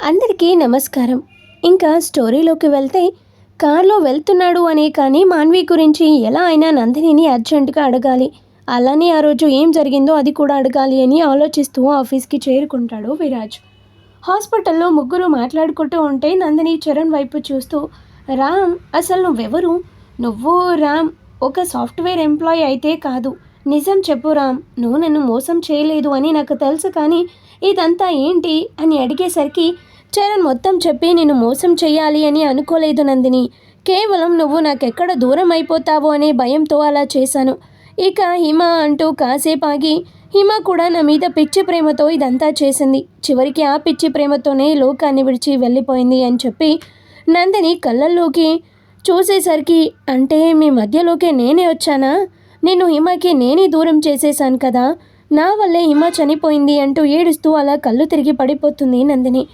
అందరికీ నమస్కారం. ఇంకా స్టోరీలోకి వెళ్తే కార్లో వెళ్తున్నాడు అనే కానీ మాన్వి గురించి ఎలా అయినా నందినిని అర్జెంటుగా అడగాలి. అలానే ఆ రోజు ఏం జరిగిందో అది కూడా అడగాలి అని ఆలోచిస్తూ ఆఫీస్కి చేరుకుంటాడు విరాజ్. హాస్పిటల్లో ముగ్గురు మాట్లాడుకుంటూ ఉంటే నందిని చరణ్ వైపు చూస్తూ రామ్ అసలు నువ్వెవరు? నువ్వు రామ్ ఒక సాఫ్ట్వేర్ ఎంప్లాయీ అయితే కాదు. నిజం చెప్పు రామ్ నువ్వు నన్ను మోసం చేయలేదు అని నాకు తెలుసు కానీ ఇదంతా ఏంటి అని అడిగేసరికి చరణ్ మొత్తం చెప్పి నేను మోసం చెయ్యాలి అని అనుకోలేదు నందిని. కేవలం నువ్వు నాకెక్కడ దూరం అయిపోతావో అనే భయంతో అలా చేశాను. ఇక హిమ అంటూ కాసేపు ఆగి హిమ కూడా నా మీద పిచ్చి ప్రేమతో ఇదంతా చేసింది. చివరికి ఆ పిచ్చి ప్రేమతోనే లోకాన్ని విడిచి వెళ్ళిపోయింది అని చెప్పి నందిని కళ్ళల్లోకి చూసేసరికి అంటే మీ మధ్యలోకే నేనే వచ్చానా? నేను హిమకి నేనే దూరం చేసేశాను కదా? నా వల్లే హిమ చనిపోయింది అంటూ ఏడుస్తూ అలా కళ్ళు తిరిగి పడిపోతుంది నందిని.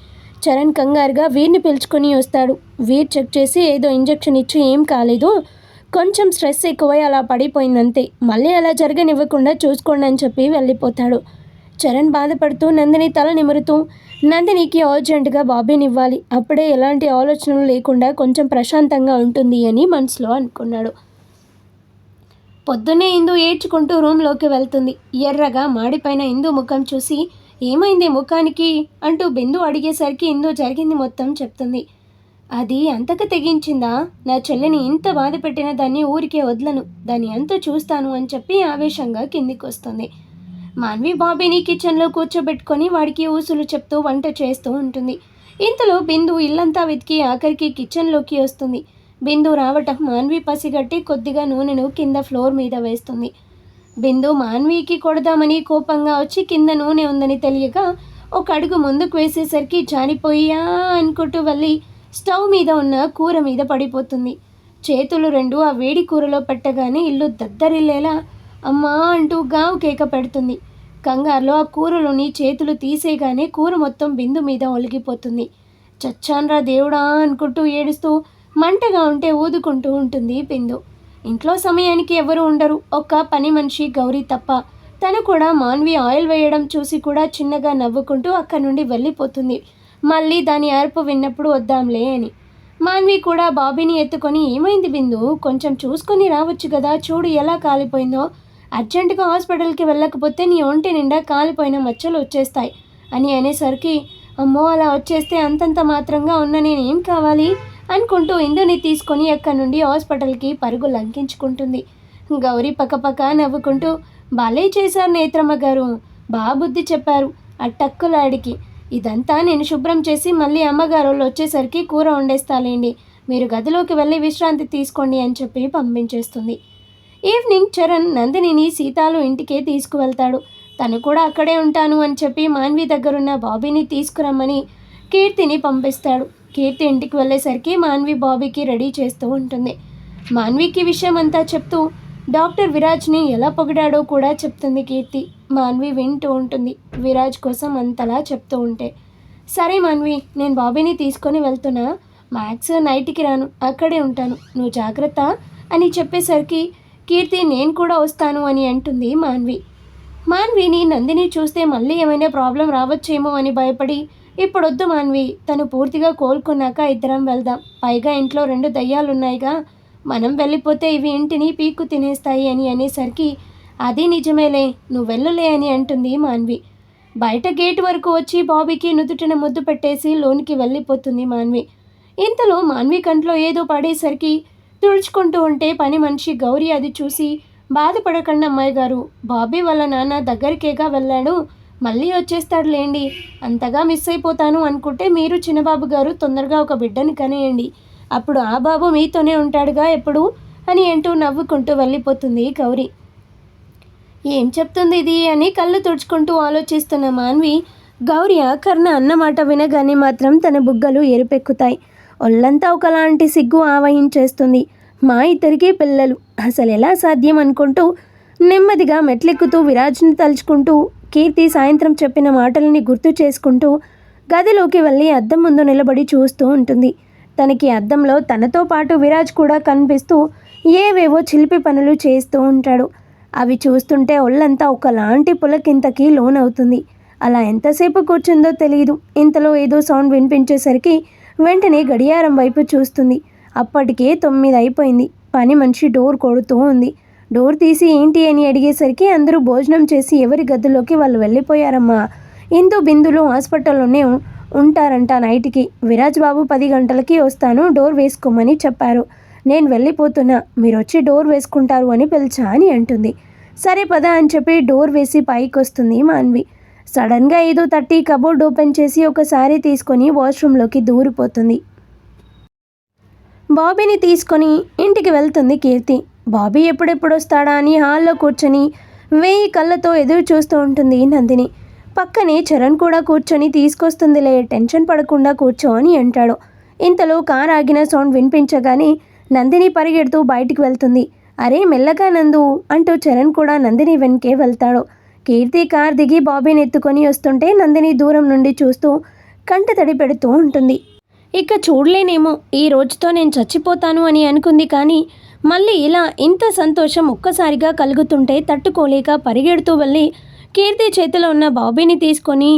చరణ్ కంగారుగా వీర్ని పిలుచుకొని వస్తాడు. వీర్ చెక్ చేసి ఏదో ఇంజెక్షన్ ఇచ్చి ఏం కాలేదు. కొంచెం స్ట్రెస్ ఎక్కువై అలా పడిపోయిందంతే. మళ్ళీ అలా జరగనివ్వకుండా చూసుకోండి అని చెప్పి వెళ్ళిపోతాడు. చరణ్ బాధపడుతూ నందిని తల నిమురుతూ నందినికి అర్జెంటుగా బాబీని ఇవ్వాలి. అప్పుడే ఎలాంటి ఆలోచనలు లేకుండా కొంచెం ప్రశాంతంగా ఉంటుంది అని మనసులో అనుకున్నాడు. పొద్దున్నే ఇందు ఏడ్చుకుంటూ రూమ్లోకి వెళ్తుంది. ఎర్రగా మాడిపైన ఇందు ముఖం చూసి ఏమైంది ముఖానికి? అంటూ బిందు అడిగేసరికి ఇందు జరిగింది మొత్తం చెప్తుంది. అది అంతకు తెగించిందా? నా చెల్లిని ఇంత బాధ పెట్టిన దాన్ని ఊరికే వదలను. దాన్ని అంత చూస్తాను అని చెప్పి ఆవేశంగా కిందికి వస్తుంది మాన్వి బాబీని కిచెన్లో కూర్చోబెట్టుకొని వాడికి ఊసులు చెప్తూ వంట చేస్తూ ఉంటుంది. ఇంతలో బిందు ఇల్లంతా వెతికి ఆఖరికి కిచెన్లోకి వస్తుంది. బిందు రావటం మాన్వి పసిగట్టి కొద్దిగా నూనెను కింద ఫ్లోర్ మీద వేస్తుంది. బిందు మాన్వికి కొడదామని కోపంగా వచ్చి కింద నూనె ఉందని తెలియక ఒక అడుగు ముందుకు వేసేసరికి జారిపోయా అనుకుంటూ వెళ్ళి స్టవ్ మీద ఉన్న కూర మీద పడిపోతుంది. చేతులు రెండు ఆ వేడి కూరలో పెట్టగానే ఇల్లు దద్దరిల్లేలా అమ్మా అంటూ గావు కేక పెడుతుంది. కంగారులో ఆ కూరలోని చేతులు తీసేగానే కూర మొత్తం బిందు మీద ఒలిగిపోతుంది. చచ్చాన్రా దేవుడా అనుకుంటూ ఏడుస్తూ మంటగా ఉంటే ఊదుకుంటూ ఉంటుంది బిందు. ఇంట్లో సమయానికి ఎవరు ఉండరు. ఒక్క పని మనిషి గౌరీ తప్ప. తను కూడా మాన్వి ఆయిల్ వేయడం చూసి కూడా చిన్నగా నవ్వుకుంటూ అక్కడి నుండి వెళ్ళిపోతుంది. మళ్ళీ దాని అరుపు విన్నప్పుడు వద్దాంలే అని. మాన్వి కూడా బాబీని ఎత్తుకొని ఏమైంది బిందు? కొంచెం చూసుకొని రావచ్చు కదా. చూడు ఎలా కాలిపోయిందో. అర్జెంటుగా హాస్పిటల్కి వెళ్ళకపోతే నీ ఒంటి నిండా కాలిపోయిన మచ్చలు వచ్చేస్తాయి అని అనేసరికి అమ్మో అలా వచ్చేస్తే అంతంత మాత్రంగా ఉన్న నేనేం కావాలి? అనుకుంటూ ఇందుని తీసుకొని అక్కడి నుండి హాస్పిటల్కి పరుగు లంకించుకుంటుంది. గౌరీ పక్కపక్క నవ్వుకుంటూ భలే చేశారు నేత్రమ్మ గారు. బాగా బుద్ధి చెప్పారు. అట్టక్కులాడికి. ఇదంతా నేను శుభ్రం చేసి మళ్ళీ అమ్మగారు వాళ్ళు వచ్చేసరికి కూర వండేస్తాలేండి. మీరు గదిలోకి వెళ్ళి విశ్రాంతి తీసుకోండి అని చెప్పి పంపించేస్తుంది. ఈవినింగ్ చరణ్ నందినిని సీతాలు ఇంటికే తీసుకువెళ్తాడు. తను కూడా అక్కడే ఉంటాను అని చెప్పి మాన్వి దగ్గరున్న బాబీని తీసుకురమ్మని కీర్తిని పంపిస్తాడు. కీర్తి ఇంటికి వెళ్ళేసరికి మాన్వి బాబీకి రెడీ చేస్తూ ఉంటుంది. మాన్వికి విషయం అంతా చెప్తూ డాక్టర్ విరాజ్ని ఎలా పొగిడాడో కూడా చెప్తుంది కీర్తి. మాన్వి వింటూ ఉంటుంది. విరాజ్ కోసం అంతలా చెప్తూ ఉంటే సరే మాన్వి నేను బాబీని తీసుకొని వెళ్తున్నా. మ్యాథ్స్ నైట్కి రాను. అక్కడే ఉంటాను. నువ్వు జాగ్రత్త అని చెప్పేసరికి కీర్తి నేను కూడా వస్తాను అని అంటుంది మాన్వి. మాన్విని నందిని చూస్తే మళ్ళీ ఏమైనా ప్రాబ్లం రావచ్చేమో అని భయపడి ఇప్పుడొద్దు మాన్వి. తను పూర్తిగా కోలుకున్నాక ఇద్దరం వెళ్దాం. పైగా ఇంట్లో రెండు దయ్యాలున్నాయిగా. మనం వెళ్ళిపోతే ఇవి ఇంటిని పీక్కు తినేస్తాయి అని అనేసరికి అది నిజమేలే నువ్వు వెళ్ళలే అని అంటుంది మాన్వి. బయట గేట్ వరకు వచ్చి బాబీకి నుదుటిన ముద్దు పెట్టేసి లోనికి వెళ్ళిపోతుంది మాన్వి. ఇంతలో మాన్వి కంట్లో ఏదో పడేసరికి తుడుచుకుంటూ ఉంటే పని మనిషి గౌరీ అది చూసి బాధపడకండి అమ్మాయి గారు. బాబీ వాళ్ళ నాన్న దగ్గరికేగా వెళ్ళాడు. మళ్ళీ వచ్చేస్తాడులేండి. అంతగా మిస్ అయిపోతాను అనుకుంటే మీరు చిన్నబాబు గారు తొందరగా ఒక బిడ్డని కనేయండి. అప్పుడు ఆ బాబు మీతోనే ఉంటాడుగా ఎప్పుడు? అని అంటూ నవ్వుకుంటూ వెళ్ళిపోతుంది గౌరీ. ఏం చెప్తుంది ఇది అని కళ్ళు తుడుచుకుంటూ ఆలోచిస్తున్న మాన్వి గౌరి కర్ణ అన్నమాట వినగానే మాత్రం తన బుగ్గలు ఎరుపెక్కుతాయి. ఒళ్ళంతా ఒకలాంటి సిగ్గు ఆవహించేస్తుంది మా ఇద్దరికీ పిల్లలు. అసలు ఎలా సాధ్యం అనుకుంటూ నెమ్మదిగా మెట్లెక్కుతూ విరాజ్ని తలుచుకుంటూ కీర్తి సాయంత్రం చెప్పిన మాటలని గుర్తు చేసుకుంటూ గదిలోకి వెళ్ళి అద్దం ముందు నిలబడి చూస్తూ ఉంటుంది. తనకి అద్దంలో తనతో పాటు విరాజ్ కూడా కనిపిస్తూ ఏవేవో చిలిపి పనులు చేస్తూ ఉంటాడు. అవి చూస్తుంటే ఒళ్ళంతా ఒకలాంటి పులకింతకి లోనవుతుంది. అలా ఎంతసేపు కూర్చుందో తెలియదు ఇంతలో ఏదో సౌండ్ వినిపించేసరికి వెంటనే గడియారం వైపు చూస్తుంది. అప్పటికే తొమ్మిది అయిపోయింది. పని మనిషి డోర్ కొడుతూ ఉంది. డోర్ తీసి ఏంటి అని అడిగేసరికి అందరూ భోజనం చేసి ఎవరి గదిలోకి వాళ్ళు వెళ్ళిపోయారమ్మా. ఇందు బిందులు హాస్పిటల్లోనే ఉంటారంట నైట్కి. విరాజ్ బాబు పది గంటలకి వస్తాను డోర్ వేసుకోమని చెప్పారు. నేను వెళ్ళిపోతున్నా మీరు వచ్చి డోర్ వేసుకుంటారు అని పిలిచా అని అంటుంది. సరే పద అని చెప్పి డోర్ వేసి పైకి వస్తుంది మాన్వి. సడన్గా ఏదో తట్టి కబోర్డ్ ఓపెన్ చేసి ఒకసారి తీసుకొని వాష్రూమ్లోకి దూరిపోతుంది. బాబీని తీసుకొని ఇంటికి వెళ్తుంది కీర్తి. బాబీ ఎప్పుడెప్పుడు వస్తాడా అని హాల్లో కూర్చొని వేయి కళ్ళతో ఎదురు చూస్తూ ఉంటుంది నందిని. పక్కనే చరణ్ కూడా కూర్చొని తీసుకొస్తుందిలే టెన్షన్ పడకుండా కూర్చో అని అంటాడు. ఇంతలో కార్ ఆగిన సౌండ్ వినిపించగానే నందిని పరిగెడుతూ బయటికి వెళ్తుంది. అరే మెల్లగా నందు అంటూ చరణ్ కూడా నందిని వెనకే వెళ్తాడు. కీర్తి కార్ దిగి బాబీని ఎత్తుకొని వస్తుంటే నందిని దూరం నుండి చూస్తూ కంట తడి పెడుతూ ఉంటుంది. ఇక చూడలేనేమో ఈ రోజుతో నేను చచ్చిపోతాను అని అనుకుంది కానీ మళ్ళీ ఇలా ఇంత సంతోషం ఒక్కసారిగా కలుగుతుంటే తట్టుకోలేక పరిగెడుతూ వెళ్ళి కీర్తి చేతిలో ఉన్న బాబీని తీసుకొని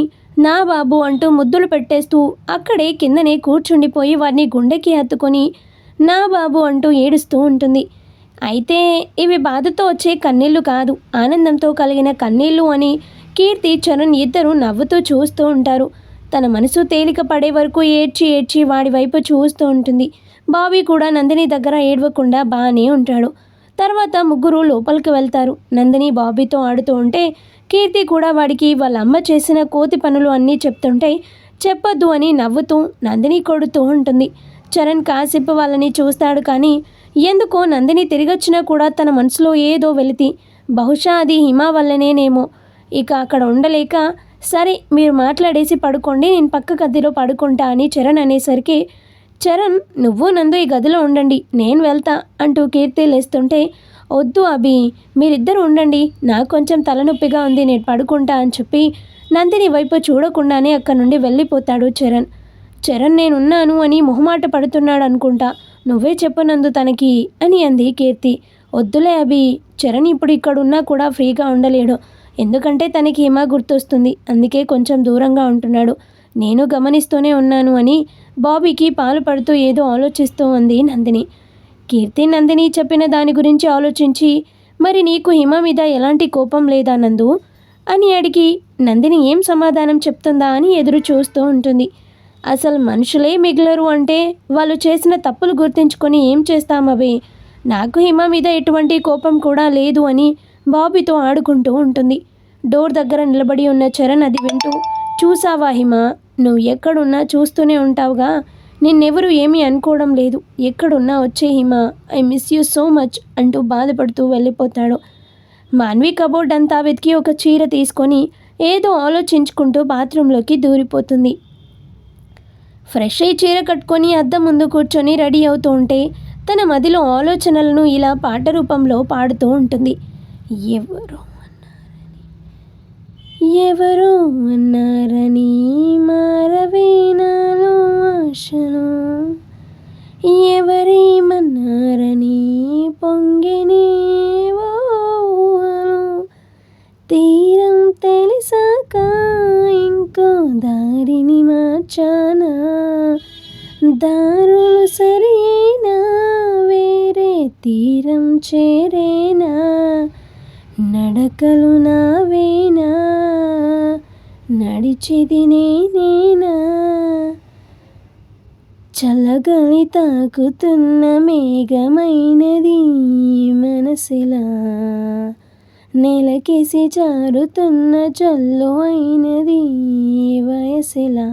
నా బాబు అంటూ ముద్దులు పెట్టేస్తూ అక్కడే కిందనే కూర్చుండిపోయి వారిని గుండెకి హత్తుకొని నా బాబు అంటూ ఏడుస్తూ ఉంటుంది. అయితే ఇవి బాధతో వచ్చే కన్నీళ్ళు కాదు ఆనందంతో కలిగిన కన్నీళ్ళు అని కీర్తి చరణ్ ఇద్దరు నవ్వుతూ చూస్తూ ఉంటారు. తన మనసు తేలిక పడే వరకు ఏడ్చి ఏడ్చి వాడి వైపు చూస్తూ ఉంటుంది. బాబీ కూడా నందిని దగ్గర ఏడవకుండా బాగానే ఉంటాడు. తర్వాత ముగ్గురు లోపలికి వెళ్తారు. నందిని బాబీతో ఆడుతూ ఉంటే కీర్తి కూడా వాడికి వాళ్ళ అమ్మ చేసిన కోతి పనులు అన్నీ చెప్తుంటే చెప్పొద్దు అని నవ్వుతూ నందిని కొడుతూ ఉంటుంది. చరణ్ కాసేపు వాళ్ళని చూస్తాడు కానీ ఎందుకో నందిని తిరిగొచ్చినా కూడా తన మనసులో ఏదో వెలితి. బహుశా అది హిమా వల్లనేనేమో. ఇక అక్కడ ఉండలేక సరే మీరు మాట్లాడేసి పడుకోండి నేను పక్క గదిలో పడుకుంటా అని చరణ్ అనేసరికి చరణ్ నువ్వు నందు ఈ గదిలో ఉండండి నేను వెళ్తా అంటూ కీర్తి లేస్తుంటే వద్దు అభి మీరిద్దరు ఉండండి నాకు కొంచెం తలనొప్పిగా ఉంది నేను పడుకుంటా అని చెప్పి నందిని వైపు చూడకుండానే అక్కడి నుండి వెళ్ళిపోతాడు చరణ్. చరణ్ నేనున్నాను అని మొహమాట పడుతున్నాడు అనుకుంటా. నువ్వే చెప్పనందు తనకి అని అంది కీర్తి. వద్దులే అభి చరణ్ ఇప్పుడు ఇక్కడున్నా కూడా ఫ్రీగా ఉండలేడు. ఎందుకంటే తనకి ఏమా గుర్తొస్తుంది అందుకే కొంచెం దూరంగా ఉంటున్నాడు. నేను గమనిస్తూనే ఉన్నాను అని బాబీకి పాలు పడుతూ ఏదో ఆలోచిస్తూ ఉంది నందిని. కీర్తి నందిని చెప్పిన దాని గురించి ఆలోచించి మరి నీకు హిమ మీద ఎలాంటి కోపం లేదా నందు? అని అడిగి నందిని ఏం సమాధానం చెప్తుందా అని ఎదురు చూస్తూ ఉంటుంది. అసలు మనుషులే మిగిలరు అంటే వాళ్ళు చేసిన తప్పులు గుర్తుంచుకొని ఏం చేస్తామవి నాకు హిమ మీద ఎటువంటి కోపం కూడా లేదు అని బాబీతో ఆడుకుంటూ ఉంటుంది. డోర్ దగ్గర నిలబడి ఉన్న చరణ్ అది వింటూ చూసావా హిమ? నువ్వు ఎక్కడున్నా చూస్తూనే ఉంటావుగా. నిన్నెవరు ఏమీ అనుకోవడం లేదు. ఎక్కడున్నా వచ్చే Hima I miss you so much అంటూ బాధపడుతూ వెళ్ళిపోతాడు. మాన్వి కబోర్డ్ అంతా వెతికి ఒక చీర తీసుకొని ఏదో ఆలోచించుకుంటూ బాత్రూంలోకి దూరిపోతుంది. ఫ్రెష్ అయి చీర కట్టుకొని అద్దం ముందు కూర్చొని రెడీ అవుతూ ఉంటే తన మదిలో ఆలోచనలను ఇలా పాట రూపంలో పాడుతూ ఉంటుంది. ఎవరు? ఎవరో అన్నారని మారవేనాలో ఆశను ఎవరేమన్నారని పొంగినే తీరం తెలిసాక ఇంకో దారిని మార్చానా? దారులు సరైనా వేరే తీరం చేరేనా? నడకలు నావే నడిచేది నేనేనా? చల్లగాలి తాకుతున్న మేఘమైనది మనసులా. నేలకేసి జారుతున్న చల్లు అయినది వయసులా.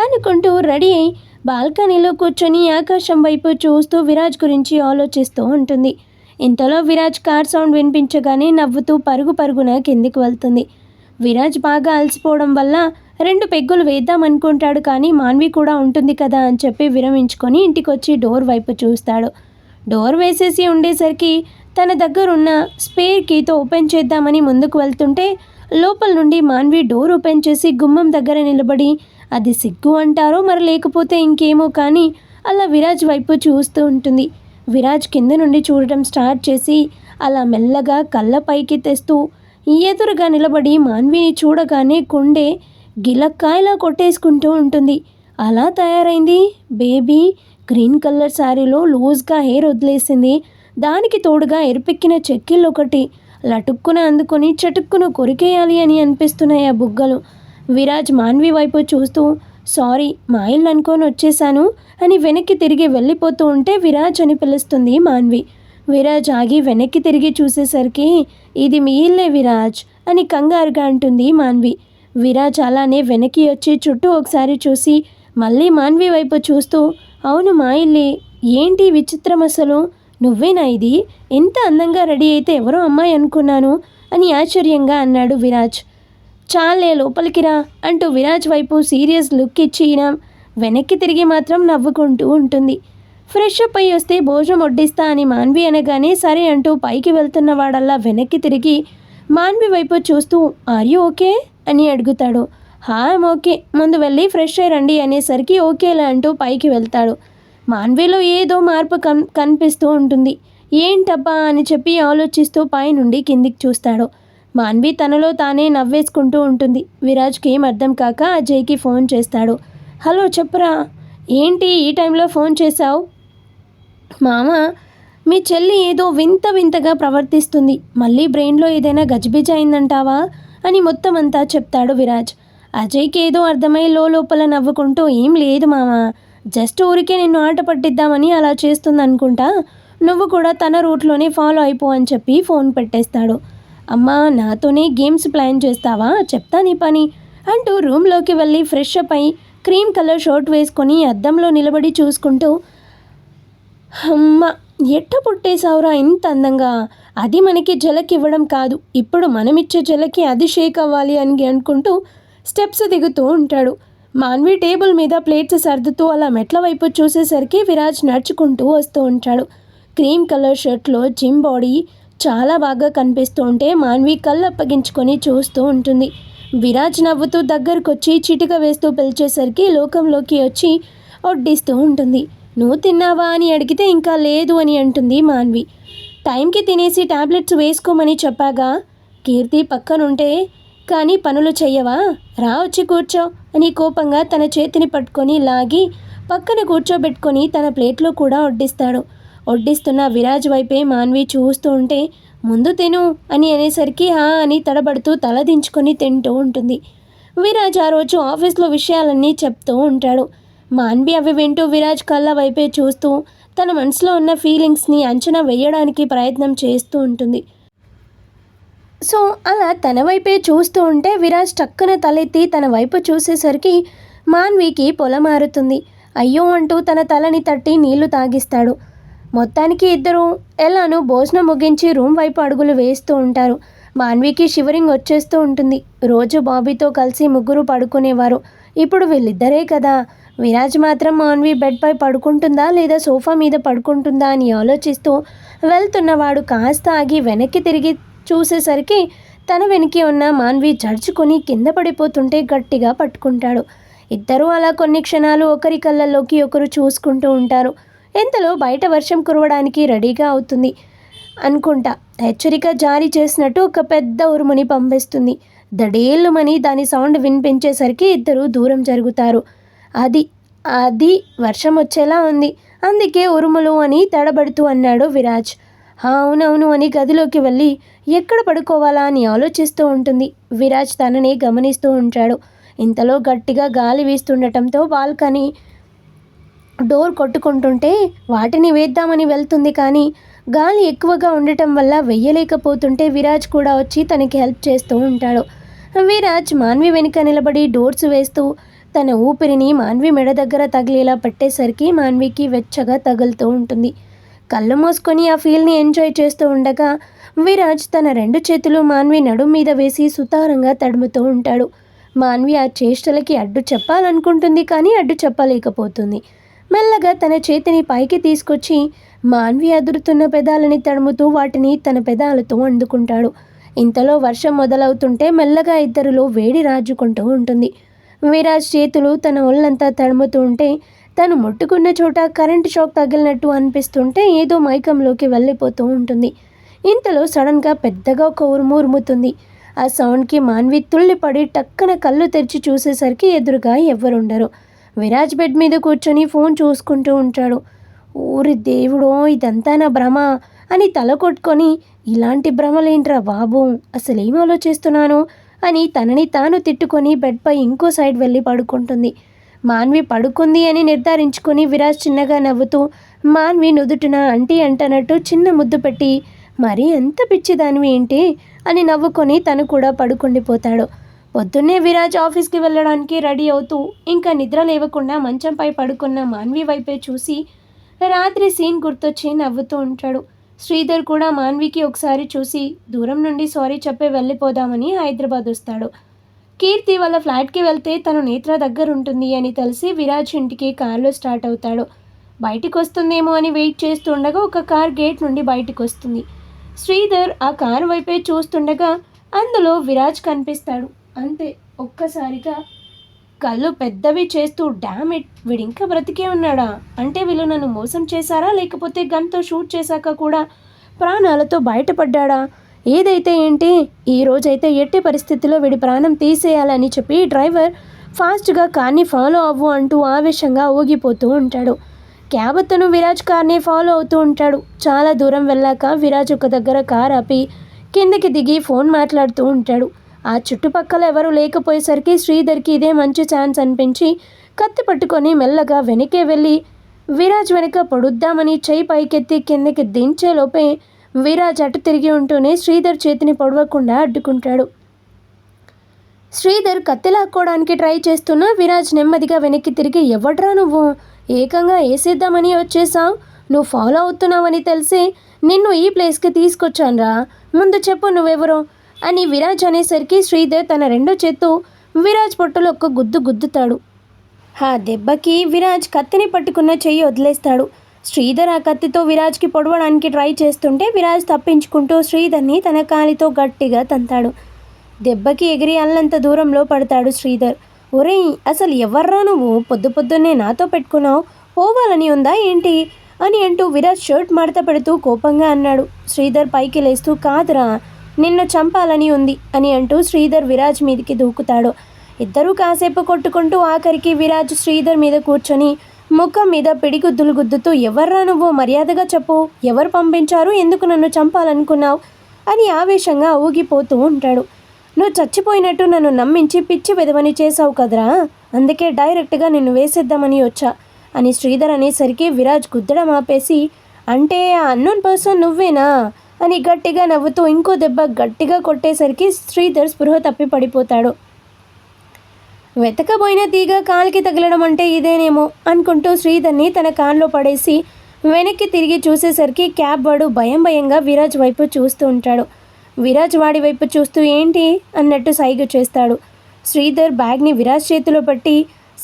అనుకుంటూ రెడీ అయి బాల్కనీలో కూర్చొని ఆకాశం వైపు చూస్తూ విరాజ్ గురించి ఆలోచిస్తూ ఉంటుంది. ఇంతలో విరాజ్ కార్ సౌండ్ వినిపించగానే నవ్వుతూ పరుగు పరుగున కిందికి వెళ్తుంది. విరాజ్ బాగా అలసిపోవడం వల్ల రెండు పెగ్గులు వేద్దాం అనుకుంటాడు కానీ మాన్వి కూడా ఉంటుంది కదా అని చెప్పి విరమించుకొని ఇంటికొచ్చి డోర్ వైపు చూస్తాడు. డోర్ వేసేసి ఉండేసరికి తన దగ్గరున్న స్పేర్ కీతో ఓపెన్ చేద్దామని ముందుకు వెళ్తుంటే లోపల నుండి మాన్వి డోర్ ఓపెన్ చేసి గుమ్మం దగ్గర నిలబడి అది సిగ్గు అంటారో మరి లేకపోతే ఇంకేమో కానీ అలా విరాజ్ వైపు చూస్తూ ఉంటుంది. విరాజ్ కింద నుండి చూడటం స్టార్ట్ చేసి అలా మెల్లగా కళ్ళ పైకి తెస్తూ ఎదురుగా నిలబడి మాన్విని చూడగానే గుండె గిలక్కాయలా కొట్టేసుకుంటూ ఉంటుంది. అలా తయారైంది. బేబీ గ్రీన్ కలర్ శారీలో లూజ్గా హెయిర్ వదిలేసింది. దానికి తోడుగా ఎరిపెక్కిన చెక్కిళ్ళు ఒకటి లటుక్కున అందుకొని చటుక్కున కొరికేయాలి అని అనిపిస్తున్నాయి ఆ బుగ్గలు. విరాజ్ మాన్వి వైపు చూస్తూ సారీ మా ఇల్లు అనుకొని వచ్చేసాను అని వెనక్కి తిరిగి వెళ్ళిపోతూ ఉంటే విరాజ్ అని పిలుస్తుంది మాన్వి. విరాజ్ ఆగి వెనక్కి తిరిగి చూసేసరికి ఇది మీ ఇల్లే విరాజ్ అని కంగారుగా అంటుంది మాన్వి. విరాజ్ అలానే వెనక్కి వచ్చి చుట్టూ ఒకసారి చూసి మళ్ళీ మాన్వి వైపు చూస్తూ అవును మా ఇల్లే. ఏంటి విచిత్రం అసలు? నువ్వేనా ఇది? ఎంత అందంగా రెడీ అయితే ఎవరో అమ్మాయి అనుకున్నాను అని ఆశ్చర్యంగా అన్నాడు విరాజ్. చాలే లోపలికి రా అంటూ విరాజ్ వైపు సీరియస్ లుక్ ఇచ్చి వెనక్కి తిరిగి మాత్రం నవ్వుకుంటూ ఉంటుంది. ఫ్రెష్ అప్ అయ్యి వస్తే భోజనం వడ్డిస్తా అని మాన్వి అనగానే సరే అంటూ పైకి వెళ్తున్న వాడల్లా వెనక్కి తిరిగి మాన్వి వైపు చూస్తూ ఆర్ యూ ఓకే అని అడుగుతాడు. హా ఓకే ముందు వెళ్ళి ఫ్రెష్ అయ్యి రండి అనేసరికి ఓకేలా అంటూ పైకి వెళ్తాడు. మాన్విలో ఏదో మార్పు కన్ కనిపిస్తూ ఉంటుంది. ఏంటబ్బా? అని చెప్పి ఆలోచిస్తూ పైనుండి కిందికి చూస్తాడు. మాన్వి తనలో తానే నవ్వేసుకుంటూ ఉంటుంది. విరాజ్కి ఏం అర్థం కాక అజయ్కి ఫోన్ చేస్తాడు. హలో చెప్పురా? ఏంటి ఈ టైంలో ఫోన్ చేశావు? మామ మీ చెల్లి ఏదో వింత వింతగా ప్రవర్తిస్తుంది. మళ్ళీ బ్రెయిన్లో ఏదైనా గజిబిజ అయిందంటావా? అని మొత్తం అంతా చెప్తాడు విరాజ్. అజయ్కి ఏదో అర్థమై లోపల నవ్వుకుంటూ ఏం లేదు మామ. జస్ట్ ఊరికే నిన్ను ఆట పట్టిద్దామని అలా చేస్తుంది అనుకుంటా నువ్వు కూడా తన రూట్లోనే ఫాలో అయిపో అని చెప్పి ఫోన్ పెట్టేస్తాడు. అమ్మా నాతోనే గేమ్స్ ప్లాన్ చేస్తావా? చెప్తా నీ పని అంటూ రూమ్లోకి వెళ్ళి ఫ్రెష్ అప్ అయి క్రీమ్ కలర్ షర్ట్ వేసుకొని అద్దంలో నిలబడి చూసుకుంటూ అమ్మ ఎట్ట పుట్టేశావురా ఇంత అందంగా? అది మనకి జలకి ఇవ్వడం కాదు. ఇప్పుడు మనమిచ్చే జలకి అది షేక్ అవ్వాలి అని అనుకుంటూ స్టెప్స్ దిగుతూ ఉంటాడు. మాన్వి టేబుల్ మీద ప్లేట్స్ సర్దుతూ అలా మెట్ల వైపు చూసేసరికి విరాజ్ నడుచుకుంటూ వస్తూ ఉంటాడు. క్రీమ్ కలర్ షర్ట్లో జిమ్ బాడీ చాలా బాగా కనిపిస్తూ ఉంటే మాన్వి కళ్ళు అప్పగించుకొని చూస్తూ ఉంటుంది. విరాజ్ నవ్వుతూ దగ్గరకొచ్చి చిటిక వేస్తూ పిలిచేసరికి లోకంలోకి వచ్చి ఒడ్డిస్తూ ఉంటుంది. నువ్వు తిన్నావా అని అడిగితే ఇంకా లేదు అని అంటుంది మాన్వి. టైంకి తినేసి టాబ్లెట్స్ వేసుకోమని చెప్పాగా. కీర్తి పక్కనుంటే కానీ పనులు చెయ్యవా? రా వచ్చి కూర్చో అని కోపంగా తన చేతిని పట్టుకొని లాగి పక్కన కూర్చోబెట్టుకొని తన ప్లేట్లో కూడా వడ్డిస్తాడు. వడ్డిస్తున్న విరాజ్ వైపే మాన్వి చూస్తూ ఉంటే ముందు తిను అని అనేసరికి హా అని తడబడుతూ తల దించుకొని తింటూ ఉంటుంది. విరాజ్ ఆ రోజు ఆఫీస్లో విషయాలన్నీ చెప్తూ ఉంటాడు. మాన్వి అవి వింటూ విరాజ్ కళ్ళ వైపే చూస్తూ తన మనసులో ఉన్న ఫీలింగ్స్ని అంచనా వేయడానికి ప్రయత్నం చేస్తూ ఉంటుంది. సో అలా తన వైపే చూస్తూ ఉంటే విరాజ్ టక్కున తలెత్తి తన వైపు చూసేసరికి మాన్వికి పొల మారుతుంది అయ్యో అంటూ తన తలని తట్టి నీళ్ళు తాగిస్తాడు. మొత్తానికి ఇద్దరు ఎలానో భోజనం ముగించి రూమ్ వైపు అడుగులు వేస్తూ ఉంటారు. మాన్వికి షివరింగ్ వచ్చేస్తూ ఉంటుంది. రోజు బాబీతో కలిసి ముగ్గురు పడుకునేవారు. ఇప్పుడు వీళ్ళిద్దరే కదా. విరాజ్ మాత్రం మాన్వి బెడ్పై పడుకుంటుందా లేదా సోఫా మీద పడుకుంటుందా అని ఆలోచిస్తూ వెళ్తున్నవాడు కాస్త ఆగి వెనక్కి తిరిగి చూసేసరికి తన వెనక్కి ఉన్న మాన్వి జడ్చుకొని కింద పడిపోతుంటే గట్టిగా పట్టుకుంటాడు. ఇద్దరూ అలా కొన్ని క్షణాలు ఒకరి కళ్ళల్లోకి ఒకరు చూసుకుంటూ ఉంటారు. ఎంతలో బయట వర్షం కురవడానికి రెడీగా అవుతుంది అనుకుంటా. హెచ్చరిక జారీ చేసినట్టు ఒక పెద్ద ఉరుముని పంపిస్తుంది. దడేళ్ళుమని దాని సౌండ్ వినిపించేసరికి ఇద్దరు దూరం జరుగుతారు. అది అది వర్షం వచ్చేలా ఉంది. అందుకే ఉరుములు అని తడబడుతూ అన్నాడు విరాజ్. అవునవును అని గదిలోకి వెళ్ళి ఎక్కడ పడుకోవాలా అని ఆలోచిస్తూ ఉంటుంది. విరాజ్ తనని గమనిస్తూ ఉంటాడు. ఇంతలో గట్టిగా గాలి వీస్తుండటంతో బాల్కనీ డోర్ కొట్టుకుంటుంటే వాటిని వేద్దామని వెళ్తుంది కానీ గాలి ఎక్కువగా ఉండటం వల్ల వెయ్యలేకపోతుంటే విరాజ్ కూడా వచ్చి తనకి హెల్ప్ చేస్తూ ఉంటాడు. విరాజ్ మాన్వి వెనుక నిలబడి డోర్స్ వేస్తూ తన ఊపిరిని మాన్వి మెడ దగ్గర తగిలేలా పట్టేసరికి మాన్వికి వెచ్చగా తగులుతూ ఉంటుంది. కళ్ళు మూసుకొని ఆ ఫీల్ని ఎంజాయ్ చేస్తూ ఉండగా విరాజ్ తన రెండు చేతులు మాన్వి నడుం మీద వేసి సుతారంగా తడుముతూ ఉంటాడు. మాన్వి ఆ చేష్టలకి అడ్డు చెప్పాలనుకుంటుంది కానీ అడ్డు చెప్పలేకపోతుంది. మెల్లగా తన చేతిని పైకి తీసుకొచ్చి మాన్వి అదురుతున్న పెదాలని తడుముతూ వాటిని తన పెదాలతో అందుకుంటాడు ఇంతలో వర్షం మొదలవుతుంటే మెల్లగా ఇద్దరిలో వేడి రాజుకుంటూ ఉంటుంది. విరాజ్ చేతులు తన ఒళ్ళంతా తడుముతుంటే తను ముట్టుకున్న చోట కరెంటు షాక్ తగిలినట్టు అనిపిస్తుంటే ఏదో మైకంలోకి వెళ్ళిపోతూ ఉంటుంది. ఇంతలో సడన్గా పెద్దగా ఒక ఉరుము ఉరుముతుంది ఆ సౌండ్కి మాన్వి తుళ్ళిపడి టక్కన కళ్ళు తెరిచి చూసేసరికి ఎదురుగా ఎవ్వరుండరు. విరాజ్ బెడ్ మీద కూర్చొని ఫోన్ చూసుకుంటూ ఉంటాడు. ఊరి దేవుడో ఇదంతా నా భ్రమ అని తల కొట్టుకొని ఇలాంటి భ్రమలేంట్రా బాబు అసలు ఆలోచిస్తున్నాను? అని తనని తాను తిట్టుకొని బెడ్పై ఇంకో సైడ్ వెళ్ళి పడుకుంటుంది. మాన్వి పడుకుంది అని నిర్ధారించుకొని విరాజ్ చిన్నగా నవ్వుతూ మాన్వి నుదుటిన అంటీ అంటనట్టు చిన్న ముద్దు పెట్టి మరీ ఎంత పిచ్చిదానివి ఏంటి? అని నవ్వుకొని తను కూడా పడుకుండిపోతాడు. పొద్దున్నే విరాజ్ ఆఫీస్కి వెళ్ళడానికి రెడీ అవుతూ ఇంకా నిద్ర లేవకుండా మంచంపై పడుకున్న మాన్వి వైపే చూసి రాత్రి సీన్ గుర్తొచ్చి నవ్వుతూ ఉంటాడు. శ్రీధర్ కూడా మాన్వికి ఒకసారి చూసి దూరం నుండి సారీ చెప్పే వెళ్ళిపోదామని హైదరాబాద్ వస్తాడు. కీర్తి వాళ్ళ ఫ్లాట్కి వెళ్తే తను నేత్ర దగ్గర ఉంటుంది అని తెలిసి విరాజ్ ఇంటికి కారులో స్టార్ట్ అవుతాడు. బయటికి వస్తుందేమో అని వెయిట్ చేస్తుండగా ఒక కార్ గేట్ నుండి బయటికి వస్తుంది శ్రీధర్ ఆ కారు వైపే చూస్తుండగా అందులో విరాజ్ కనిపిస్తాడు. అంతే ఒక్కసారిగా కళ్ళు పెద్దవి చేస్తూ డామ్ ఇట్ వీడింకా బ్రతికే ఉన్నాడా? అంటే వీళ్ళు నన్ను మోసం చేశారా? లేకపోతే గన్తో షూట్ చేశాక కూడా ప్రాణాలతో బయటపడ్డాడా? ఏదైతే ఏంటి ఈ రోజైతే ఎట్టి పరిస్థితిలో వీడి ప్రాణం తీసేయాలని చెప్పి డ్రైవర్ ఫాస్ట్గా కార్ని ఫాలో అవ్వు అంటూ ఆవేశంగా ఊగిపోతూ ఉంటాడు. క్యాబ్ అతను విరాజ్ కార్ని ఫాలో అవుతూ ఉంటాడు. చాలా దూరం వెళ్ళాక విరాజ్ ఒక దగ్గర కార్ ఆపి కిందకి దిగి ఫోన్ మాట్లాడుతూ ఉంటాడు. ఆ చుట్టుపక్కల ఎవరూ లేకపోయేసరికి శ్రీధర్కి ఇదే మంచి ఛాన్స్ అనిపించి కత్తి పట్టుకొని మెల్లగా వెనకే వెళ్ళి విరాజ్ వెనక పొడుద్దామని చేయి పైకెత్తి కిందకి దించేలోపే విరాజ్ అటు తిరిగి ఉంటూనే శ్రీధర్ చేతిని పొడవకుండా అడ్డుకుంటాడు. శ్రీధర్ కత్తి లాక్కోవడానికి ట్రై చేస్తున్నా విరాజ్ నెమ్మదిగా వెనక్కి తిరిగి ఎవడ్రా నువ్వు? ఏకంగా వేసేద్దామని వచ్చేసావు. నువ్వు ఫాలో అవుతున్నావని తెలిసి నిన్ను ఈ ప్లేస్కి తీసుకొచ్చానురా. ముందు చెప్పు నువ్వెవరో. అని విరాజ్ అనేసరికి శ్రీధర్ తన రెండో చేత్తో విరాజ్ పొట్టలో ఒక్క గుద్దు గుద్దుతాడు. ఆ దెబ్బకి విరాజ్ కత్తిని పట్టుకున్న చెయ్యి వదిలేస్తాడు. శ్రీధర్ ఆ కత్తితో విరాజ్కి పొడవడానికి ట్రై చేస్తుంటే విరాజ్ తప్పించుకుంటూ శ్రీధర్ని తన కాలితో గట్టిగా తంతాడు. దెబ్బకి ఎగిరి అల్లంత దూరంలో పడతాడు శ్రీధర్. ఒరేయ్ అసలు ఎవర్రా నువ్వు? పొద్దు పొద్దున్నే నాతో పెట్టుకున్నావు? పోవాలని ఉందా ఏంటి? అని అంటూ విరాజ్ షర్ట్ మడత పెడుతూ కోపంగా అన్నాడు. శ్రీధర్ పైకి లేస్తూ కాదురా నిన్ను చంపాలని ఉంది అని అంటూ శ్రీధర్ విరాజ్ మీదకి దూకుతాడు. ఇద్దరూ కాసేపు కొట్టుకుంటూ ఆఖరికి విరాజ్ శ్రీధర్ మీద కూర్చొని ముఖం మీద పిడిగుద్దులు గుద్దుతూ ఎవర్రా నువ్వు? మర్యాదగా చెప్పు. ఎవరు పంపించారు? ఎందుకు నన్ను చంపాలనుకున్నావు? అని ఆవేశంగా ఊగిపోతూ ఉంటాడు. నువ్వు చచ్చిపోయినట్టు నన్ను నమ్మించి పిచ్చి విధవని చేసావు కదరా? అందుకే డైరెక్ట్గా నిన్ను వేసేద్దామని వచ్చా అని శ్రీధర్ అనేసరికి విరాజ్ గుద్దడం ఆపేసి అంటే ఆ అన్నోన్ పర్సన్ నువ్వేనా? అని గట్టిగా నవ్వుతూ ఇంకో దెబ్బ గట్టిగా కొట్టేసరికి శ్రీధర్ స్పృహ తప్పి పడిపోతాడు వెతకబోయిన తీగ కాలికి తగలడం అంటే ఇదేనేమో అనుకుంటూ శ్రీధర్ని తన కాన్లో పడేసి వెనక్కి తిరిగి చూసేసరికి క్యాబ్ వాడు భయం భయంగా విరాజ్ వైపు చూస్తూ ఉంటాడు. విరాజ్ వాడి వైపు చూస్తూ ఏంటి అన్నట్టు సైగ చేస్తాడు. శ్రీధర్ బ్యాగ్ని విరాజ్ చేతిలో పెట్టి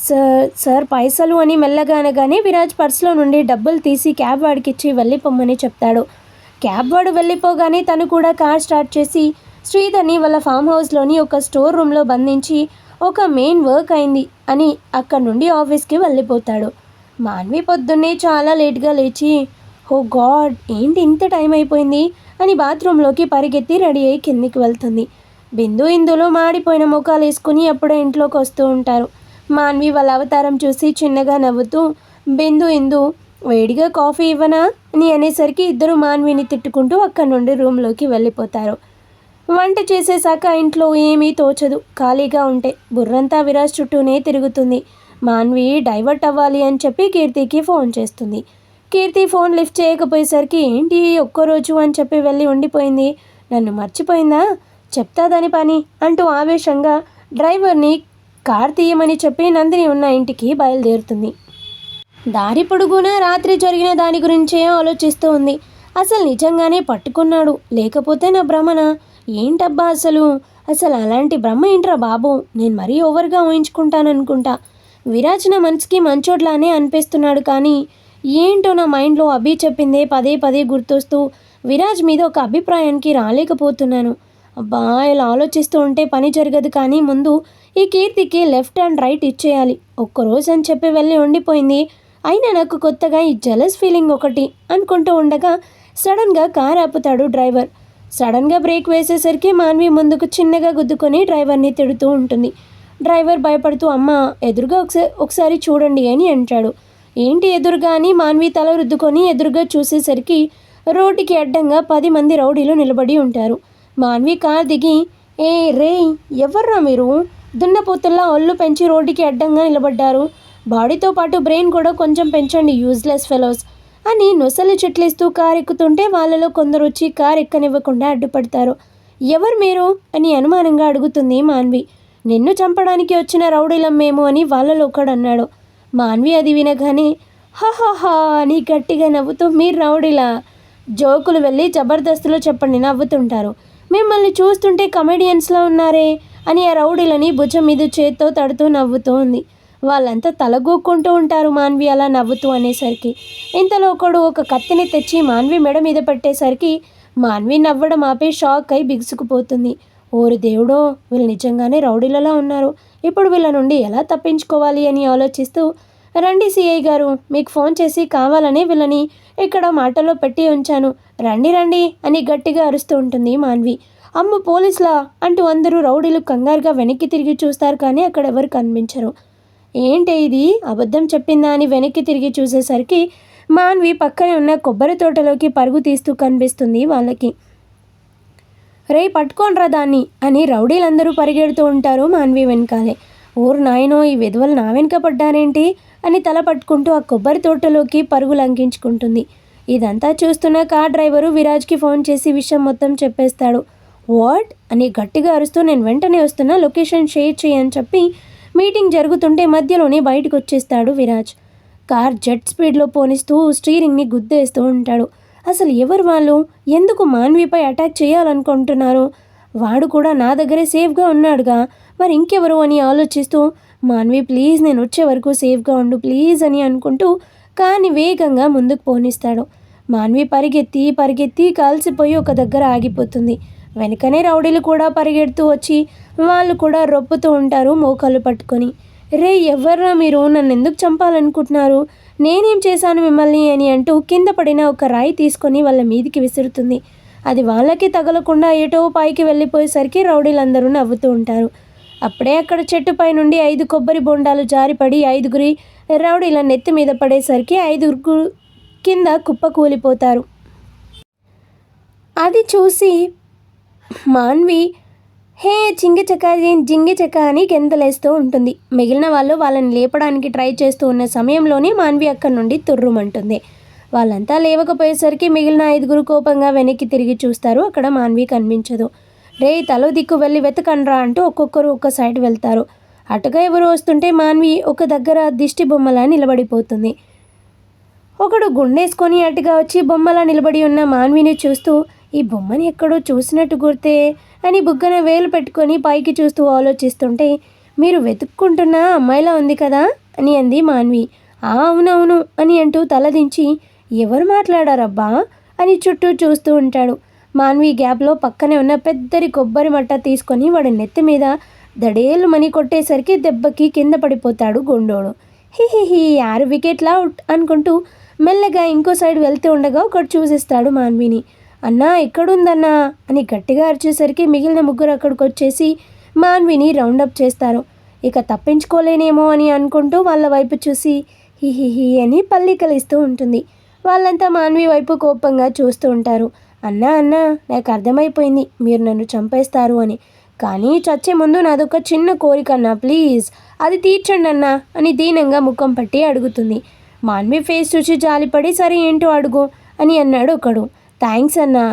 సార్ సార్ పైసలు అని మెల్లగా అనగానే విరాజ్ పర్సులో నుండి డబ్బులు తీసి క్యాబ్ వాడికి ఇచ్చి వెళ్ళిపోమ్మని చెప్తాడు. క్యాబ్ వాడు వెళ్ళిపోగానే తను కూడా కార్ స్టార్ట్ చేసి శ్రీధర్ని వాళ్ళ ఫామ్ హౌస్లోని ఒక స్టోర్ రూమ్లో బంధించి ఒక మెయిన్ వర్క్ అయింది అని అక్కడి నుండి ఆఫీస్కి వెళ్ళిపోతాడు. మాన్వి పొద్దున్నే చాలా లేట్గా లేచి ఓ గాడ్ ఏంటి ఇంత టైం అయిపోయింది? అని బాత్రూంలోకి పరిగెత్తి రెడీ అయ్యి కిందికి వెళ్తుంది. బిందు ఇందులో మాడిపోయిన ముఖాలు వేసుకుని అప్పుడే ఇంట్లోకి వస్తూ ఉంటారు. మాన్వి వాళ్ళ అవతారం చూసి చిన్నగా నవ్వుతూ బిందు ఇందు వేడిగా కాఫీ ఇవ్వనా అని అనేసరికి ఇద్దరు మాన్విని తిట్టుకుంటూ అక్కడి నుండి రూమ్లోకి వెళ్ళిపోతారు. వంట చేసేశాక ఇంట్లో ఏమీ తోచదు. ఖాళీగా ఉంటే బుర్రంతా విరాజ్ చుట్టూనే తిరుగుతుంది. మాన్వి డైవర్ట్ అవ్వాలి అని చెప్పి కీర్తికి ఫోన్ చేస్తుంది. కీర్తి ఫోన్ లిఫ్ట్ చేయకపోయేసరికి ఏంటి ఒక్కరోజు అని చెప్పి వెళ్ళి ఉండిపోయింది. నన్ను మర్చిపోయిందా? చెప్తాదని పని అంటూ ఆవేశంగా డ్రైవర్ని కార్ తీయమని చెప్పి నందిని ఉన్న ఇంటికి బయలుదేరుతుంది. దారి పొడుగునా రాత్రి జరిగిన దాని గురించే ఆలోచిస్తూ ఉంది. అసలు నిజంగానే పట్టుకున్నాడు. లేకపోతే నా భ్రమణ ఏంటబ్బా అసలు? అసలు అలాంటి భ్రమ ఏంట్రా బాబు? నేను మరీ ఓవర్గా ఊహించుకుంటాననుకుంటా. విరాజ్ నా మనసుకి మంచోట్లానే అనిపిస్తున్నాడు కానీ ఏంటో నా మైండ్లో అభి చెప్పిందే పదే పదే గుర్తొస్తూ విరాజ్ మీద ఒక అభిప్రాయానికి రాలేకపోతున్నాను. అబ్బా ఇలా ఆలోచిస్తూ ఉంటే పని జరగదు కానీ ముందు ఈ కీర్తికి లెఫ్ట్ అండ్ రైట్ ఇచ్చేయాలి. ఒక్కరోజు అని చెప్పి వెళ్ళి ఉండిపోయింది అయినా నాకు కొత్తగా ఈ జలస్ ఫీలింగ్ ఒకటి అనుకుంటూ ఉండగా సడన్గా కార్ ఆపుతాడు డ్రైవర్. సడన్గా బ్రేక్ వేసేసరికి మాన్వి ముందుకు చిన్నగా గుద్దుకొని డ్రైవర్ని తిడుతూ ఉంటుంది. డ్రైవర్ భయపడుతూ అమ్మ ఎదురుగా ఒకసారి ఒకసారి చూడండి అని అంటాడు. ఏంటి ఎదురుగా అని మాన్వి తల రుద్దుకొని ఎదురుగా చూసేసరికి రోడ్డుకి అడ్డంగా పది మంది రౌడీలు నిలబడి ఉంటారు. మాన్వి కార్ దిగి ఏ రే ఎవర్రా మీరు? దున్నపోతుల్లా ఒళ్ళు పెంచి రోడ్డుకి అడ్డంగా నిలబడ్డారు. బాడీతో పాటు బ్రెయిన్ కూడా కొంచెం పెంచండి యూజ్లెస్ ఫెలోస్ అని నొసలు చెట్లేస్తూ కారు ఎక్కుతుంటే వాళ్ళలో కొందరు వచ్చి కారు ఎక్కనివ్వకుండా అడ్డుపడతారు. ఎవరు మీరు? అని అనుమానంగా అడుగుతుంది మాన్వి. నిన్ను చంపడానికి వచ్చిన రౌడీలం మేము అని వాళ్ళలో ఒకడు అన్నాడు. మాన్వి అది వినగానే హహహా అని గట్టిగా నవ్వుతూ మీరు రౌడీలా? జోకులు వెళ్ళి జబర్దస్తులో చెప్పండి నవ్వుతుంటారు. మిమ్మల్ని చూస్తుంటే కమెడియన్స్లో ఉన్నారే అని ఆ రౌడీలని భుజం మీద చేత్తో తడుతూ నవ్వుతూ ఉంది వాళ్ళంతా తలగూక్కుంటూ ఉంటారు మాన్వి అలా నవ్వుతూ అనేసరికి. ఇంతలో ఒకడు ఒక కత్తిని తెచ్చి మాన్వి మెడ మీద పెట్టేసరికి మాన్వి నవ్వడం ఆపి షాక్ అయి బిగుసుకుపోతుంది. ఓరి దేవుడో వీళ్ళు నిజంగానే రౌడీలలో ఉన్నారు. ఇప్పుడు వీళ్ళ నుండి ఎలా తప్పించుకోవాలి అని ఆలోచిస్తూ రండి సిఐ గారు మీకు ఫోన్ చేసి కావాలని వీళ్ళని ఇక్కడ మాటలో పెట్టి ఉంచాను. రండి రండి అని గట్టిగా అరుస్తూ ఉంటుంది మాన్వి. అమ్మ పోలీసులా అంటూ అందరూ రౌడీలు కంగారుగా వెనక్కి తిరిగి చూస్తారు కానీ అక్కడ ఎవరు కనిపించరు. ఏంటి ఇది? అబద్ధం చెప్పిందా అని వెనక్కి తిరిగి చూసేసరికి మాన్వి పక్కనే ఉన్న కొబ్బరి తోటలోకి పరుగు తీస్తూ కనిపిస్తుంది వాళ్ళకి. రే పట్టుకోనరా దాన్ని అని రౌడీలందరూ పరిగెడుతూ ఉంటారు మాన్వి వెనకాలే. ఊరు నాయనో ఈ విధవలు నా వెనుక పడ్డానేంటి అని తల పట్టుకుంటూ ఆ కొబ్బరి తోటలోకి పరుగు లంకించుకుంటుంది ఇదంతా చూస్తున్న కార్ డ్రైవరు విరాజ్కి ఫోన్ చేసి విషయం మొత్తం చెప్పేస్తాడు. వాట్? అని గట్టిగా అరుస్తూ నేను వెంటనే వస్తున్నా లొకేషన్ షేర్ చేయని చెప్పి మీటింగ్ జరుగుతుంటే మధ్యలోనే బయటకు వచ్చేస్తాడు విరాజ్. కార్ జెట్ స్పీడ్లో పోనిస్తూ స్టీరింగ్ని గుద్దేస్తూ ఉంటాడు. అసలు ఎవరు వాళ్ళు? ఎందుకు మాన్విపై అటాక్ చేయాలనుకుంటున్నారు? వాడు కూడా నా దగ్గరే సేఫ్గా ఉన్నాడుగా. మరి ఇంకెవరు అని ఆలోచిస్తూ మాన్వి ప్లీజ్ నేను వచ్చే వరకు సేఫ్గా ఉండు ప్లీజ్ అని అనుకుంటూ కాని వేగంగా ముందుకు పోనిస్తాడు. మాన్వి పరిగెత్తి పరిగెత్తి కాల్సిపోయి ఒక దగ్గర ఆగిపోతుంది. వెనకనే రౌడీలు కూడా పరిగెడుతూ వచ్చి వాళ్ళు కూడా రొప్పుతూ ఉంటారు మోకాలు పట్టుకొని. రే ఎవర్రా మీరు? నన్ను ఎందుకు చంపాలనుకుంటున్నారు? నేనేం చేశాను మిమ్మల్ని అని అంటూ కింద పడిన ఒక రాయి తీసుకొని వాళ్ళ మీదికి విసురుతుంది. అది వాళ్ళకి తగలకుండా ఏటో పైకి వెళ్ళిపోయేసరికి రౌడీలందరూ నవ్వుతూ ఉంటారు. అప్పుడే అక్కడ చెట్టుపై నుండి ఐదు కొబ్బరి బొండాలు జారిపడి ఐదుగురి రౌడీల నెత్తి మీద పడేసరికి ఐదుగురు కింద కుప్ప కూలిపోతారు. అది చూసి మాన్వి హే చింగి చెక్క జింగి చెక్క అని గెంతలేస్తూ ఉంటుంది. మిగిలిన వాళ్ళు వాళ్ళని లేపడానికి ట్రై చేస్తూ ఉన్న సమయంలోనే మాన్వి అక్కడి నుండి తుర్రుమంటుంది. వాళ్ళంతా లేవకపోయేసరికి మిగిలిన ఐదుగురు కోపంగా వెనక్కి తిరిగి చూస్తారు. అక్కడ మాన్వి కనిపించదు. రే తలో దిక్కు వెళ్ళి వెతకండ్రా అంటూ ఒక్కొక్కరు ఒక్క సైడ్ వెళ్తారు. అటుగా ఎవరు వస్తుంటే మాన్వి ఒక దగ్గర దిష్టి బొమ్మలా నిలబడిపోతుంది. ఒకడు గుండేసుకొని అటుగా వచ్చి బొమ్మలా నిలబడి ఉన్న మాన్విని చూస్తూ ఈ బొమ్మని ఎక్కడో చూసినట్టు గుర్తే అని బుగ్గన వేలు పెట్టుకొని పైకి చూస్తూ ఆలోచిస్తుంటే మీరు వెతుక్కుంటున్న అమ్మాయిలా ఉంది కదా? అని అంది మాన్వి. ఆ అవునవును అని అంటూ తలదించి ఎవరు మాట్లాడారబ్బా? అని చుట్టూ చూస్తూ ఉంటాడు. మాన్వి గ్యాప్లో పక్కనే ఉన్న పెద్దరి కొబ్బరి మట్ట తీసుకొని వాడి నెత్తి మీద దడేలు మని కొట్టేసరికి దెబ్బకి కింద పడిపోతాడు గుండోడు. హిహిహి ఆరు వికెట్లా అవుట్ అనుకుంటూ మెల్లగా ఇంకో సైడ్ వెళ్తూ ఉండగా ఒకటి చూసేస్తాడు మాన్విని. అన్నా ఎక్కడుందన్నా? అని గట్టిగా అరిచేసరికి మిగిలిన ముగ్గురు అక్కడికి వచ్చేసి మాన్విని రౌండప్ చేస్తారు. ఇక తప్పించుకోలేనేమో అని అనుకుంటూ వాళ్ళ వైపు చూసి హిహిహి అని పల్లికలిస్తూ ఉంటుంది. వాళ్ళంతా మాన్వి వైపు కోపంగా చూస్తూ ఉంటారు. అన్నా అన్నా నాకు అర్థమైపోయింది. మీరు నన్ను చంపేస్తారు అని. కానీ చచ్చే ముందు నాదొక చిన్న కోరిక అన్నా ప్లీజ్. అది తీర్చండి అన్నా అని దీనంగా ముఖం పట్టి అడుగుతుంది. మాన్వి ఫేస్ చూసి జాలిపడి సరే ఏంటో అడుగు అని అన్నాడు ఒకడు. థ్యాంక్స్ అన్నా.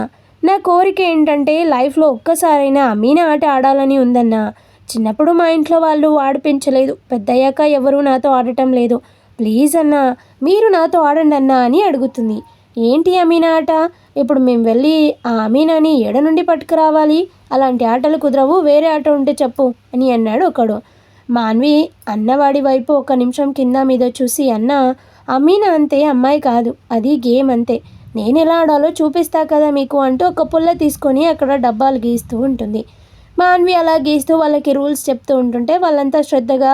నా కోరిక ఏంటంటే లైఫ్లో ఒక్కసారైనా అమీనా ఆట ఆడాలని ఉందన్నా. చిన్నప్పుడు మా ఇంట్లో వాళ్ళు ఆడిపించలేదు. పెద్దయ్యాక ఎవరూ నాతో ఆడటం లేదు. ప్లీజ్ అన్నా మీరు నాతో ఆడండి అన్నా అని అడుగుతుంది. ఏంటి అమీనా ఆట? ఇప్పుడు మేము వెళ్ళి ఆ అమీనాని ఎడ నుండి పట్టుకురావాలి? అలాంటి ఆటలు కుదరవు వేరే ఆట ఉంటే చెప్పు అని అన్నాడు ఒకడు. మాన్వి అన్నవాడి వైపు ఒక నిమిషం కింద మీద చూసి అన్న అమీనా అంతే అమ్మాయి కాదు. అది గేమ్ అంతే. నేను ఎలా ఆడాలో చూపిస్తా కదా మీకు అంటూ ఒక పుల్ల తీసుకొని అక్కడ డబ్బాలు గీస్తూ ఉంటుంది. మాన్వి అలా గీస్తూ వాళ్ళకి రూల్స్ చెప్తూ ఉంటుంటే వాళ్ళంతా శ్రద్ధగా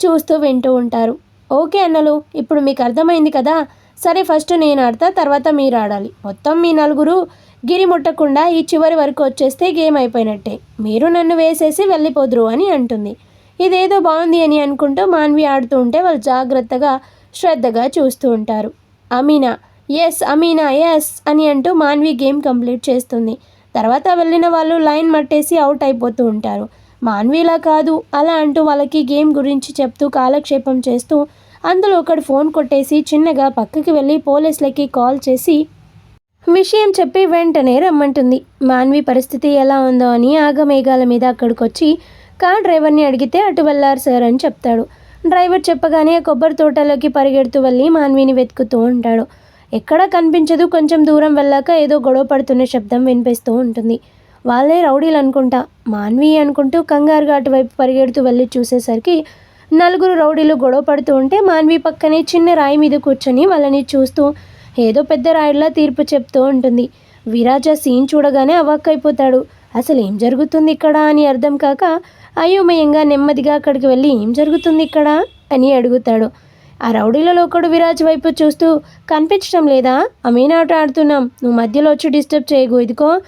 చూస్తూ వింటూ ఉంటారు. ఓకే అన్నలు ఇప్పుడు మీకు అర్థమైంది కదా? సరే ఫస్ట్ నేను ఆడతా తర్వాత మీరు ఆడాలి. మొత్తం మీ నలుగురు గిరి ముట్టకుండా ఈ చివరి వరకు వచ్చేస్తే గేమ్ అయిపోయినట్టే. మీరు నన్ను వేసేసి వెళ్ళిపోదురు అని అంటుంది. ఇదేదో బాగుంది అని అనుకుంటూ మాన్వి ఆడుతూ ఉంటే వాళ్ళు జాగ్రత్తగా శ్రద్ధగా చూస్తూ ఉంటారు. అమీనా ఎస్ అమీనా ఎస్ అని అంటూ మాన్వి గేమ్ కంప్లీట్ చేస్తుంది. తర్వాత వెళ్ళిన వాళ్ళు లైన్ మట్టేసి అవుట్ అయిపోతూ ఉంటారు. మాన్వీలా కాదు అలా అంటూ వాళ్ళకి గేమ్ గురించి చెప్తూ కాలక్షేపం చేస్తూ అందులో ఒకడు ఫోన్ కొట్టేసి చిన్నగా పక్కకి వెళ్ళి పోలీసులకి కాల్ చేసి విషయం చెప్పి వెంటనే రమ్మంటుంది. మాన్వి పరిస్థితి ఎలా ఉందో అని ఆగమేఘాల మీద అక్కడికి వచ్చి కార్ డ్రైవర్ని అడిగితే అటు వెళ్ళారు సార్ అని చెప్తాడు. డ్రైవర్ చెప్పగానే కొబ్బరి తోటలోకి పరిగెడుతూ వెళ్ళి మాన్విని వెతుకుతూ ఉంటాడు. ఎక్కడా కనిపించదు కొంచెం దూరం వెళ్ళాక ఏదో గొడవ పడుతున్న శబ్దం వినిపిస్తూ ఉంటుంది. వాళ్ళే రౌడీలు అనుకుంటా. మాన్వి అనుకుంటూ కంగారుగా అటువైపు పరిగెడుతూ వెళ్ళి చూసేసరికి నలుగురు రౌడీలు గొడవ పడుతూ ఉంటే మాన్వి పక్కనే చిన్న రాయి మీద కూర్చొని వాళ్ళని చూస్తూ ఏదో పెద్ద రాయిలా తీర్పు చెప్తూ ఉంటుంది. విరాజ సీన్ చూడగానే అవాక్కైపోతాడు. అసలు ఏం జరుగుతుంది ఇక్కడ అని అర్థం కాక అయోమయంగా నెమ్మదిగా అక్కడికి వెళ్ళి ఏం జరుగుతుంది ఇక్కడ? అని అడుగుతాడు. ఆ రౌడీలలో ఒకడు విరాజ్ వైపు చూస్తూ కనిపించడం లేదా? అమీనాట ఆడుతున్నాం. నువ్వు మధ్యలో వచ్చి డిస్టర్బ్ చేయకు. ఇదిగో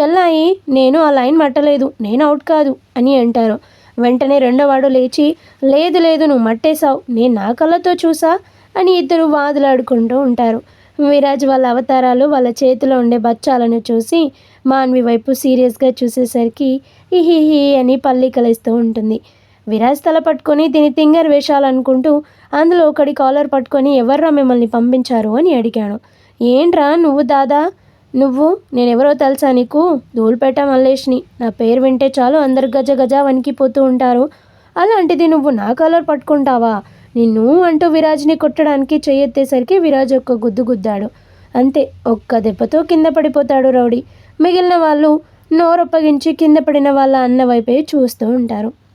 చెల్లాయి నేను ఆ లైన్ మట్టలేదు. నేను అవుట్ కాదు అని అంటారు. వెంటనే రెండోవాడు లేచి లేదు లేదు నువ్వు మట్టేశావు. నేను నా కళ్ళతో చూసా అని ఇద్దరు వాదులాడుకుంటూ ఉంటారు. విరాజ్ వాళ్ళ అవతారాలు వాళ్ళ చేతిలో ఉండే బచ్చాలను చూసి మాన్వి వైపు సీరియస్గా చూసేసరికి ఇహిహి అని పల్లి కలిస్తూ ఉంటుంది. విరాజ్ తల పట్టుకొని దీని తింగర్ వేషాలనుకుంటూ అందులో ఒకడి కాలర్ పట్టుకొని ఎవర్రా మిమ్మల్ని పంపించారు అని అడిగాడు ఏంట్రా నువ్వు దాదా? నువ్వు? నేనెవరో తెలుసా నీకు? ధూళిపేట మల్లేష్ని. నా పేరు వింటే చాలు అందరు గజ గజ వణికిపోతూ ఉంటారు. అలాంటిది నువ్వు నా కాలర్ పట్టుకుంటావా? నిన్ను అంటూ విరాజ్ని కొట్టడానికి చేయెత్తేసరికి విరాజ్ ఒక్క గుద్దు గుద్దాడు. అంతే ఒక్క దెబ్బతో కింద పడిపోతాడు రౌడీ. మిగిలిన వాళ్ళు నోరొప్పగించి కింద పడిన వాళ్ళ అన్న వైపే చూస్తూ ఉంటారు.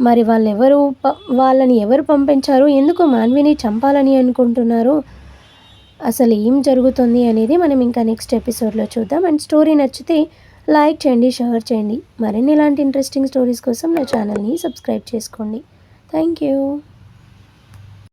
మరి వాళ్ళెవరు ప- వాళ్ళని ఎవరు పంపించారు? ఎందుకు మాన్విని చంపాలని అనుకుంటున్నారు? అసలు ఏం జరుగుతుంది అనేది మనం ఇంకా నెక్స్ట్ ఎపిసోడ్లో చూద్దాం. అండ్ స్టోరీ నచ్చితే లైక్ చేయండి షేర్ చేయండి. మరిన్ని ఇలాంటి ఇంట్రెస్టింగ్ స్టోరీస్ కోసం నా ఛానల్ని సబ్స్క్రైబ్ చేసుకోండి. Thank you